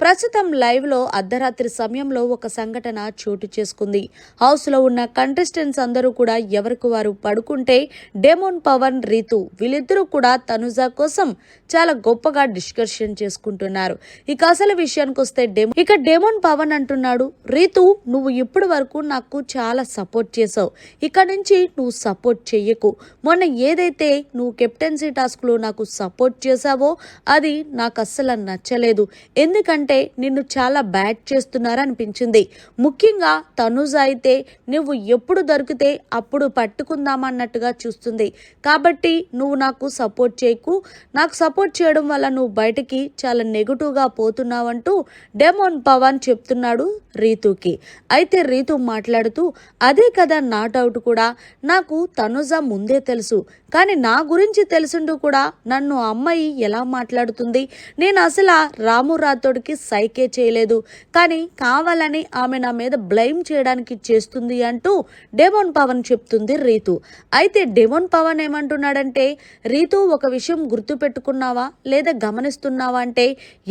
ప్రస్తుతం లైవ్లో అర్ధరాత్రి సమయంలో ఒక సంఘటన చోటు చేసుకుంది. హౌస్లో ఉన్న కంటెస్టెంట్స్ అందరూ కూడా ఎవరికి వారు పడుకుంటే డెమోన్ పవన్ రీతు వీళ్ళిద్దరూ కూడా తనుజా కోసం చాలా గొప్పగా డిస్కషన్ చేసుకుంటున్నారు. ఇక అసలు విషయానికి వస్తే డెమో ఇక డెమోన్ పవన్ అంటున్నాడు రీతు నువ్వు ఇప్పటి వరకు నాకు చాలా సపోర్ట్ చేసావు ఇక నుంచి నువ్వు సపోర్ట్ చెయ్యకు. మొన్న ఏదైతే నువ్వు కెప్టెన్సీ టాస్క్లో నాకు సపోర్ట్ చేసావో అది నాకు అస్సలు నచ్చలేదు. ఎందుకంటే నిన్ను చాలా బ్యాడ్ చేస్తున్నారు అనిపించింది ముఖ్యంగా తనుజ అయితే నువ్వు ఎప్పుడు దొరికితే అప్పుడు పట్టుకుందామన్నట్టుగా చూస్తుంది. కాబట్టి నువ్వు నాకు సపోర్ట్ చేయకు. నాకు సపోర్ట్ చేయడం వల్ల నువ్వు బయటికి చాలా నెగిటివ్గా పోతున్నావంటూ డెమోన్ పవన్ చెప్తున్నాడు రీతుకి. అయితే రీతు మాట్లాడుతూ అదే కదా నా డౌట్ కూడా. నాకు తనుజ ముందే తెలుసు. కానీ నా గురించి తెలుసుంటూ కూడా నన్ను అమ్మాయి ఎలా మాట్లాడుతుంది? నేను అసలు రాము రాథోడ్కి సైకే చేయలేదు. కానీ కావాలని ఆమె నా మీద బ్లైమ్ చేయడానికి చేస్తుంది అంటూ డెమోన్ పవన్ చెప్తుంది రీతు. అయితే డెమోన్ పవన్ ఏమంటున్నాడంటే రీతు ఒక విషయం గుర్తు పెట్టుకున్నావా లేదా గమనిస్తున్నావా అంటే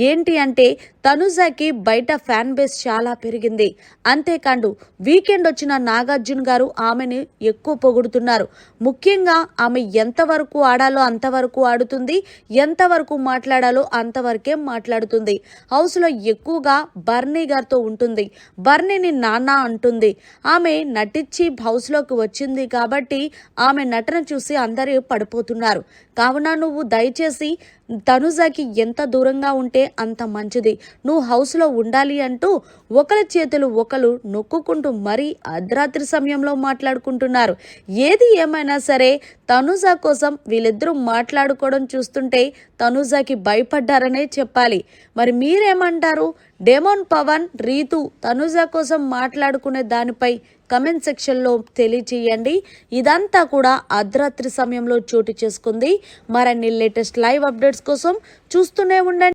ఏంటి అంటే తనుజాకి బయట ఫ్యాన్ బేస్ చాలా పెరిగింది. అంతేకాదు వీకెండ్ వచ్చిన నాగార్జున గారు ఆమెని ఎక్కువ పొగుడుతున్నారు. ముఖ్యంగా ఆమె ఎంతవరకు ఆడాలో అంతవరకు ఆడుతుంది ఎంతవరకు మాట్లాడాలో అంతవరకే మాట్లాడుతుంది. హౌస్ హౌస్లో ఎక్కువగా బర్నీ గారితో ఉంటుంది. బర్నీని నాన్న అంటుంది. ఆమె నటించి హౌస్లోకి వచ్చింది కాబట్టి ఆమె నటన చూసి అందరూ పడిపోతున్నారు. కావున నువ్వు దయచేసి తనుజాకి ఎంత దూరంగా ఉంటే అంత మంచిది. నువ్వు హౌస్లో ఉండాలి అంటూ ఒకరి చేతులు ఒకరు నొక్కుకుంటూ మరీ అర్ధరాత్రి సమయంలో మాట్లాడుకుంటున్నారు. ఏది ఏమైనా సరే తనుజా కోసం వీళ్ళిద్దరూ మాట్లాడుకోవడం చూస్తుంటే తనుజాకి భయపడ్డారనే చెప్పాలి. మరి ఏమంటారు? డెమోన్ పవన్ రీతు తనుజా కోసం మాట్లాడుకునే దానిపై కమెంట్ సెక్షన్లో తెలియచేయండి. ఇదంతా కూడా అర్ధరాత్రి సమయంలో చోటు చేసుకుంది. మరిన్ని లేటెస్ట్ లైవ్ అప్డేట్స్ కోసం చూస్తూనే ఉండండి.